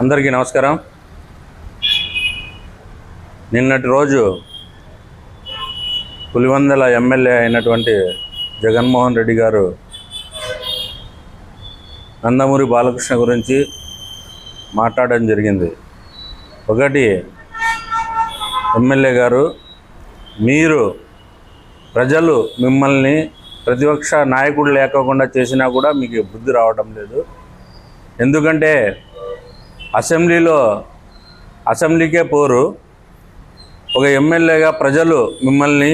అందరికీ నమస్కారం. నిన్నటి రోజు పులివందల ఎమ్మెల్యే అయినటువంటి జగన్మోహన్ రెడ్డి గారు నందమూరి బాలకృష్ణ గురించి మాట్లాడడం జరిగింది. ఒకటి ఎమ్మెల్యే గారు మీరు ప్రజలు మిమ్మల్ని ప్రతిపక్ష నాయకుడు లేకోకుండా చేసినా కూడా మీకు బుద్ధి రావడం లేదు. ఎందుకంటే అసెంబ్లీలో అసెంబ్లీకే పోరు. ఒక ఎమ్మెల్యేగా ప్రజలు మిమ్మల్ని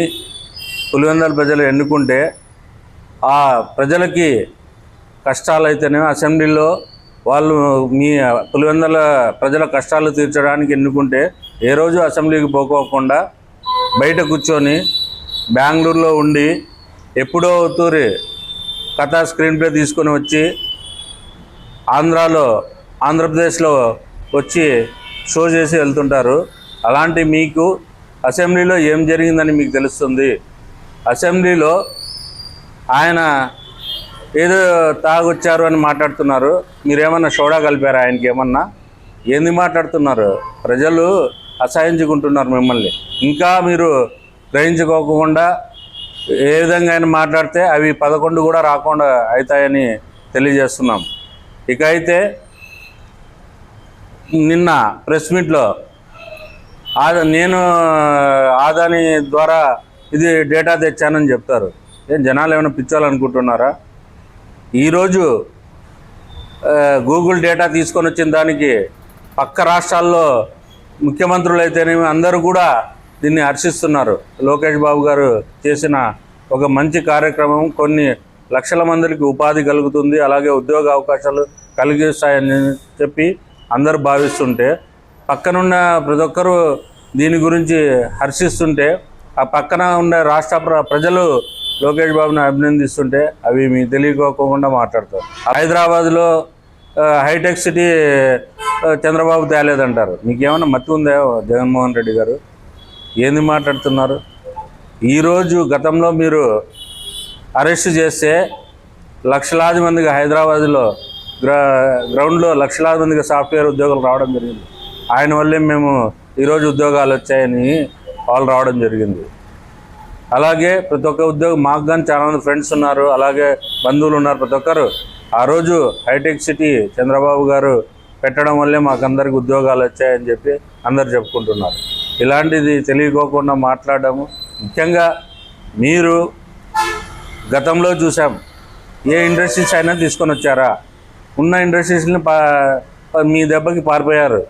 పులివెందల ప్రజలు ఎన్నుకుంటే ఆ ప్రజలకి కష్టాలు అయితేనే అసెంబ్లీలో వాళ్ళు మీ పులివెందల ప్రజల కష్టాలు తీర్చడానికి ఎన్నుకుంటే ఏ రోజు అసెంబ్లీకి పోకోకుండా బయట కూర్చొని బెంగళూరులో ఉండి ఎప్పుడో తూరి కథా స్క్రీన్ ప్లే తీసుకొని వచ్చి ఆంధ్రాలో ఆంధ్రప్రదేశ్లో వచ్చి షో చేసి వెళ్తుంటారు. అలాంటి మీకు అసెంబ్లీలో ఏం జరిగిందని మీకు తెలుస్తుంది? అసెంబ్లీలో ఆయన ఏదో తాగొచ్చారు అని మాట్లాడుతున్నారు. మీరేమన్నా సోడా కలిపారా ఆయనకి ఏమన్నా? ఏంది మాట్లాడుతున్నారు? ప్రజలు అసహించుకుంటున్నారు మిమ్మల్ని. ఇంకా మీరు గ్రహించుకోకుండా ఏ విధంగా ఆయన మాట్లాడితే అవి పదకొండు కూడా రాకుండా అవుతాయని తెలియజేస్తున్నాం. ఇక అయితే నిన్న ప్రెస్ మీట్లో ఆదా నేను ఆదాని ద్వారా ఇది డేటా తెచ్చానని చెప్తారు. ఏం జనాలు ఏమైనా పిచ్చాలనుకుంటున్నారా ఈరోజు గూగుల్ డేటా తీసుకొని వచ్చిన దానికి పక్క రాష్ట్రాల్లో ముఖ్యమంత్రులు అయితేనేమి అందరూ కూడా దీన్ని హర్షిస్తున్నారు. లోకేష్ బాబు గారు చేసిన ఒక మంచి కార్యక్రమం కొన్ని లక్షల మందికి ఉపాధి కలుగుతుంది అలాగే ఉద్యోగ అవకాశాలు కలిగిస్తాయని చెప్పి అందరు భావిస్తుంటే పక్కనున్న ప్రతి ఒక్కరూ దీని గురించి హర్షిస్తుంటే ఆ పక్కన ఉన్న రాష్ట్ర ప్ర ప్రజలు లోకేష్ బాబుని అభినందిస్తుంటే అవి మీకు తెలియకోకుండా మాట్లాడతారు. హైదరాబాద్లో హైటెక్ సిటీ చంద్రబాబు తేలేదంటారు. మీకు ఏమైనా ఉందా జగన్మోహన్ రెడ్డి గారు? ఏంది మాట్లాడుతున్నారు? ఈరోజు గతంలో మీరు అరెస్ట్ చేస్తే లక్షలాది మందికి హైదరాబాద్లో గ్రా గ్రౌండ్లో లక్షలాది మందికి సాఫ్ట్వేర్ ఉద్యోగాలు రావడం జరిగింది. ఆయన వల్లే మేము ఈరోజు ఉద్యోగాలు వచ్చాయని వాళ్ళు రావడం జరిగింది. అలాగే ప్రతి ఒక్క ఉద్యోగం మాకు కానీ చాలా మంది ఫ్రెండ్స్ ఉన్నారు అలాగే బంధువులు ఉన్నారు. ప్రతి ఒక్కరు ఆ రోజు హైటెక్ సిటీ చంద్రబాబు గారు పెట్టడం వల్లే మాకందరికి ఉద్యోగాలు వచ్చాయని చెప్పి అందరు చెప్పుకుంటున్నారు. ఇలాంటిది తెలియకోకుండా మాట్లాడము. ముఖ్యంగా మీరు గతంలో చూసాం ఏ ఇండస్ట్రీస్ అయినా తీసుకొని వచ్చారా? ఉన్న ఇండస్ట్రీస్ని పా మీ దెబ్బకి పారిపోయారు.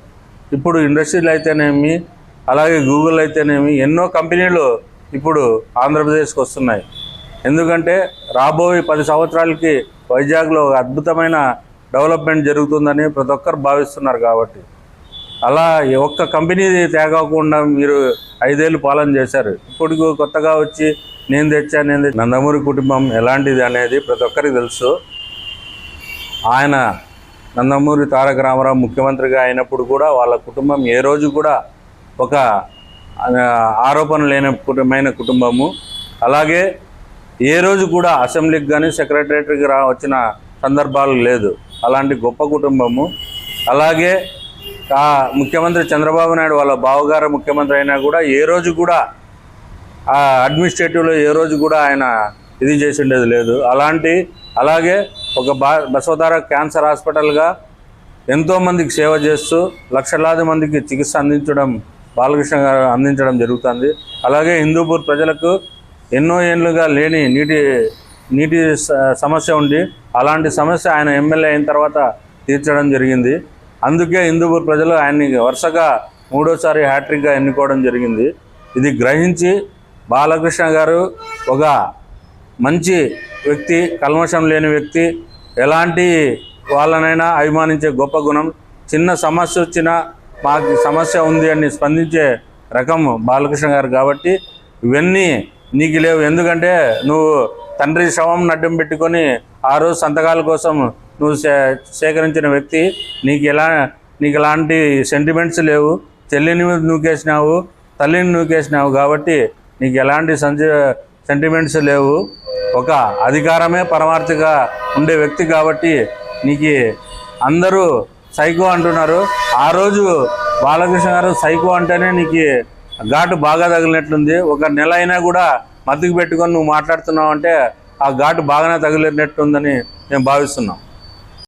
ఇప్పుడు ఇండస్ట్రీలు అయితేనేమి అలాగే గూగుల్ అయితేనేమి ఎన్నో కంపెనీలు ఇప్పుడు ఆంధ్రప్రదేశ్కి వస్తున్నాయి. ఎందుకంటే రాబోయే పది సంవత్సరాలకి వైజాగ్లో ఒక అద్భుతమైన డెవలప్మెంట్ జరుగుతుందని ప్రతి ఒక్కరు భావిస్తున్నారు కాబట్టి. అలా ఒక్క కంపెనీ తేగకుండా మీరు ఐదేళ్ళు పాలన చేశారు. ఇప్పుడు కొత్తగా వచ్చి నేను తెచ్చా నేను నందమూరి కుటుంబం ఎలాంటిది అనేది ప్రతి ఒక్కరికి తెలుసు. ఆయన నందమూరి తారక రామారావు ముఖ్యమంత్రిగా అయినప్పుడు కూడా వాళ్ళ కుటుంబం ఏ రోజు కూడా ఒక ఆరోపణ లేని కుటుంబమైన కుటుంబము. అలాగే ఏ రోజు కూడా అసెంబ్లీకి కానీ సెక్రటరీకి రా వచ్చిన సందర్భాలు లేదు. అలాంటి గొప్ప కుటుంబము. అలాగే ఆ ముఖ్యమంత్రి చంద్రబాబు నాయుడు వాళ్ళ బావగారు ముఖ్యమంత్రి అయినా కూడా ఏ రోజు కూడా ఆ అడ్మినిస్ట్రేటివ్లో ఏ రోజు కూడా ఆయన ఇది చేసి ఉండేది లేదు. అలాంటి అలాగే ఒక బా బసవతార క్యాన్సర్ హాస్పిటల్గా ఎంతోమందికి సేవ చేస్తూ లక్షలాది మందికి చికిత్స అందించడం బాలకృష్ణ గారు అందించడం జరుగుతుంది. అలాగే హిందూపూర్ ప్రజలకు ఎన్నో ఏళ్ళుగా లేని నీటి నీటి స- సమస్య ఉండి అలాంటి సమస్య ఆయన ఎమ్మెల్యే అయిన తర్వాత తీర్చడం జరిగింది. అందుకే హిందూపూర్ ప్రజలు ఆయన్ని వరుసగా మూడోసారి హ్యాట్రిక్గా ఎన్నుకోవడం జరిగింది. ఇది గ్రహించి బాలకృష్ణ గారు ఒక మంచి వ్యక్తి కల్మషం లేని వ్యక్తి ఎలాంటి వాళ్ళనైనా అభిమానించే గొప్ప గుణం. చిన్న సమస్య వచ్చినా మాకు సమస్య ఉంది అని స్పందించే రకం బాలకృష్ణ గారు కాబట్టి ఇవన్నీ నీకు లేవు. ఎందుకంటే నువ్వు తండ్రి శవం నడ్డం పెట్టుకొని ఆ రోజు సంతకాల కోసం నువ్వు సే సేకరించిన వ్యక్తి. నీకు ఎలా నీకు ఎలాంటి సెంటిమెంట్స్ లేవు. చెల్లిని నూకేసినావు తల్లిని నూకేసినావు కాబట్టి నీకు ఎలాంటి సెంటిమెంట్స్ లేవు. ఒక అధికారమే పరమార్థిగా ఉండే వ్యక్తి కాబట్టి నీకు అందరూ సైకో అంటున్నారు. ఆ రోజు బాలకృష్ణ గారు సైకో అంటేనే నీకు ఘాటు బాగా తగిలినట్లుంది. ఒక నెల అయినా కూడా మద్దుకు పెట్టుకొని నువ్వు మాట్లాడుతున్నావు అంటే ఆ ఘాటు బాగానే తగిలినట్టుందని మేము భావిస్తున్నాం.